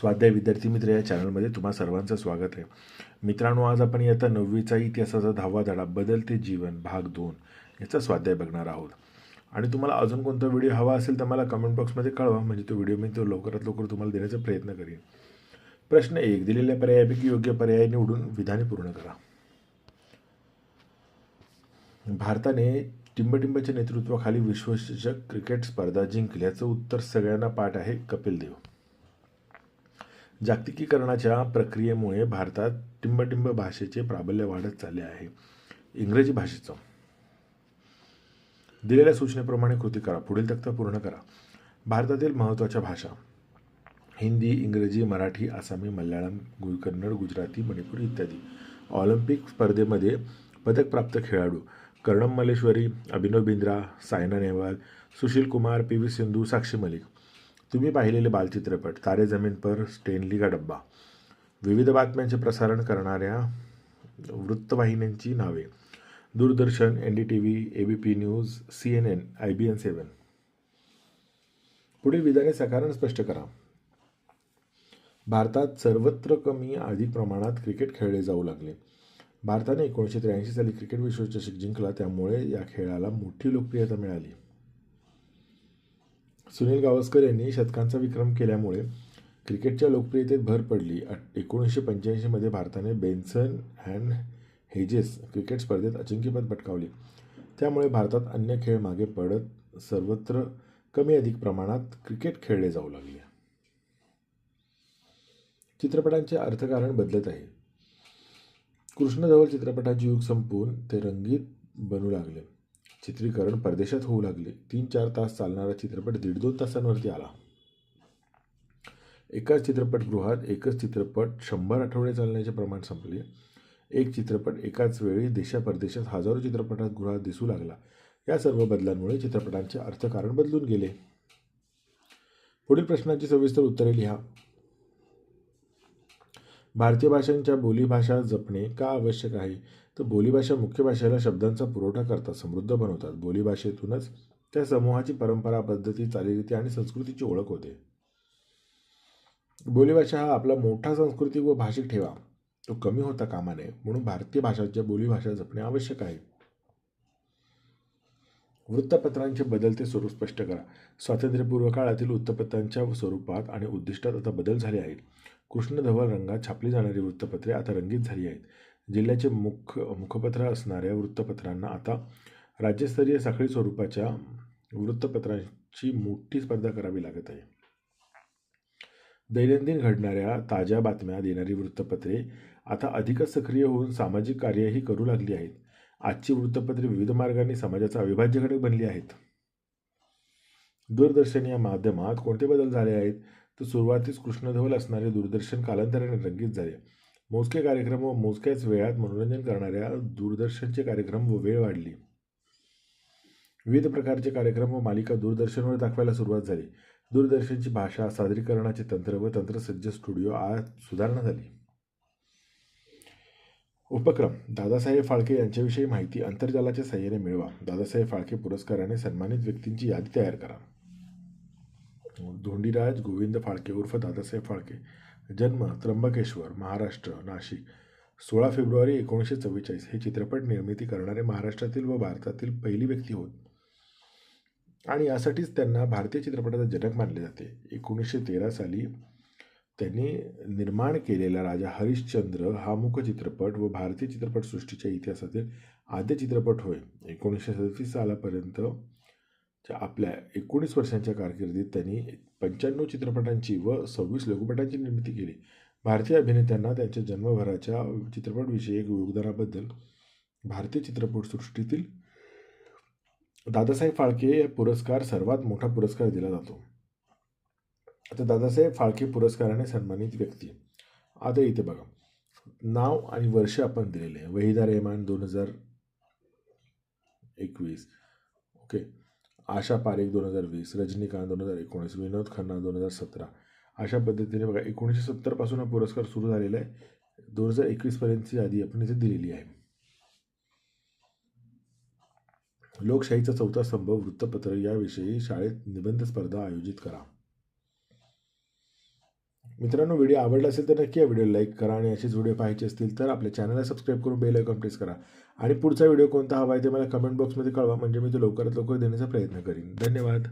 स्वाध्याय विद्यार्थी मित्र या चॅनलमध्ये तुम्हा सर्वांचं स्वागत आहे. मित्रांनो आज आपण इयत्ता नववीचा इतिहासाचा दहावा धडा बदलते जीवन भाग दोन याचा स्वाध्याय बघणार आहोत. आणि तुम्हाला अजून कोणता व्हिडिओ हवा असेल तर मला कमेंट बॉक्समध्ये कळवा म्हणजे तो व्हिडिओ मी तो लवकरात लवकर तुम्हाला देण्याचा प्रयत्न करेन. प्रश्न एक दिलेल्या पर्यायापैकी योग्य पर्याय निवडून विधाने पूर्ण करा. भारताने टिंबटिंबच्या नेतृत्वाखाली विश्वचषक क्रिकेट स्पर्धा जिंकल्याचं उत्तर सगळ्यांना पाठ आहे कपिल देव जागतिकीकरणाच्या प्रक्रियेमुळे भारतात टिंबटिंब भाषेचे प्राबल्य वाढत चालले आहे. इंग्रजी भाषेचं. दिलेल्या सूचनेप्रमाणे कृती करा पुढील तक्ता पूर्ण करा. भारतातील महत्त्वाच्या भाषा. हिंदी इंग्रजी मराठी आसामी मल्याळम गु कन्नड गुजराती मणिपुरी इत्यादी. ऑलिम्पिक स्पर्धेमध्ये पदकप्राप्त खेळाडू. Karnam Malleswari Abhinav Bindra Saina Nehwal Sushil Kumar P V Sindhu Sakshi Malik. तुम्ही पाहिलेले बालचित्रपट तारे जमीन पर स्टेनली का डब्बा. विविध बातम्यांचे प्रसारण करणाऱ्या वृत्तवाहिन्यांची नावे. Doordarshan N D T V A B P news C N N I B N seven पुढील विधाने सकारण स्पष्ट करा. भारतात सर्वत्र कमी अधिक प्रमाणात क्रिकेट खेळले जाऊ लागले. भारताने एकोणीसशे त्र्याऐंशी साली क्रिकेट विश्वचषक जिंकला त्यामुळे या खेळाला मोठी लोकप्रियता मिळाली. सुनील गावस्कर यांनी शतकांचा विक्रम केल्यामुळे क्रिकेटच्या लोकप्रियतेत भर पडली. अट एकोणीसशे पंच्याऐंशीमध्ये भारताने बेन्सन अँड हेजेस क्रिकेट स्पर्धेत अजिंक्यपद पटकावले. त्यामुळे भारतात अन्य खेळ मागे पडत सर्वत्र कमी अधिक प्रमाणात क्रिकेट खेळले जाऊ लागले. चित्रपटांचे अर्थकारण बदलत आहे. कृष्णधवल चित्रपटाचे युग संपून ते रंगीत बनू लागले. चित्रीकरण परदेशात होऊ लागले. तीन चार तास चालणारा चित्रपट दीड दोन तासांवरती आला. एकाच चित्रपटगृहात एकच चित्रपट शंभर आठवडे चालण्याचे प्रमाण संपले. एक चित्रपट एकाच वेळी देशा परदेशात हजारो चित्रपटात गृहात दिसू लागला. या सर्व बदलांमुळे चित्रपटांचे अर्थकारण बदलून गेले. पुढील प्रश्नांची सविस्तर उत्तरे लिहा. भारतीय भाषांच्या बोलीभाषा जपणे का आवश्यक आहे? तर बोलीभाषा मुख्य भाषेला शब्दांचा पुरवठा करतात समृद्ध बनवतात. बोलीभाषेतूनच त्या समूहाची परंपरा पद्धती चालीरीती आणि संस्कृतीची ओळख होते. बोलीभाषा हा आपला मोठा सांस्कृतिक व भाषिक ठेवा. तो कमी होता कामा नये म्हणून भारतीय भाषांच्या बोलीभाषा जपणे आवश्यक आहे. वृत्तपत्रांचे बदलते स्वरूप स्पष्ट करा. स्वातंत्र्यपूर्व काळातील वृत्तपत्रांच्या स्वरूपात आणि उद्दिष्टात आता बदल झाले आहेत. कृष्णधवल रंगात छापली जाणारी वृत्तपत्रे आता रंगीत झाली आहेत. जिल्ह्याचे मुख मुखपत्र असणाऱ्या वृत्तपत्रांना आता राज्यस्तरीय साखळी स्वरूपाच्या वृत्तपत्रांची मोठी स्पर्धा करावी लागत आहे. दैनंदिन घडणाऱ्या ताज्या बातम्या देणारी वृत्तपत्रे आता अधिकच सक्रिय होऊन सामाजिक कार्यही करू लागली आहेत. आजची वृत्तपत्रे विविध मार्गांनी समाजाचा अविभाज्य घटक बनली आहेत. दूरदर्शन या माध्यमात कोणते बदल झाले आहेत? तर सुरुवातीस कृष्णधवल असणारे दूरदर्शन कालांतराने रंगीत झाले. मोजके कार्यक्रम व मोजक्याच वेळात मनोरंजन करणाऱ्या दूरदर्शनचे कार्यक्रम व वेळ वाढली. विविध प्रकारचे कार्यक्रम व मालिका दूरदर्शनवर दाखवायला सुरुवात झाली. दूरदर्शनची भाषा सादरीकरणाचे तंत्र व तंत्रसज्ज स्टुडिओ आज सुधारणा झाली. उपक्रम दादासाहेब फाळके यांच्याविषयी माहिती अंतर्जालाच्या सहाय्याने मिळवा. दादासाहेब फाळके पुरस्काराने सन्मानित व्यक्तींची यादी तयार करा. धोंडीराज गोविंद फाळके उर्फ दादासाहेब फाळके. जन्म त्र्यंबकेश्वर महाराष्ट्र नाशिक. सोळा फेब्रुवारी एकोणीसशे चव्वेचाळीस. हे चित्रपट निर्मिती करणारे महाराष्ट्रातील व भारतातील पहिली व्यक्ती होत. आणि यासाठीच त्यांना भारतीय चित्रपटाचा जनक मानले जाते. एकोणीसशे तेरा साली त्यांनी निर्माण केलेला राजा हरिश्चंद्र हा मुख चित्रपट व भारतीय चित्रपटसृष्टीच्या इतिहासातील आद्य चित्रपट होय. एकोणीसशे सदतीस सालापर्यंत आपल्या एकोणीस वर्षांच्या कारकिर्दीत त्यांनी पंच्याण्णव चित्रपटांची व सव्वीस लघुपटांची निर्मिती केली. भारतीय अभिनेत्यांना त्यांच्या जन्मभराच्या चित्रपटविषयक योगदानाबद्दल भारतीय चित्रपटसृष्टीतील दादासाहेब फाळके पुरस्कार सर्वात मोठा पुरस्कार दिला जातो. आता दादासाहेब फाळके पुरस्काराने सन्मानित व्यक्ती. आता इथे बघा. नाव आणि वर्ष आपण दिलेले. आहे वहिदा रेहमान दोन हजार एकवीस. ओके. आशा पारेख दोन हजार वीस रजनीकांत दोन हजार एकोणीस विनोद खन्ना दोन हजार सतरा. अशा पद्धतीने बघा एकोणीसशे सत्तरपासून हा पुरस्कार सुरू झालेला आहे. दोन हजार एकवीसपर्यंतची यादी आपण इथे दिलेली आहे. लोकशाहीचा चौथा स्तंभ वृत्तपत्र याविषयी शाळेत निबंध स्पर्धा आयोजित करा. मित्रांनो व्हिडिओ आवडला असेल तर नक्की या व्हिडिओ लाईक करा आणि असेच व्हिडिओ पाहायचे असतील तर आपल्या चॅनलला सबस्क्राईब करून बेल आयकॉन प्रेस करा. आणि पुढचा व्हिडिओ कोणता हवा आहे ते मला कमेंट बॉक्समध्ये कळवा म्हणजे मी तो लवकरात लवकर देण्याचा प्रयत्न करीन. धन्यवाद.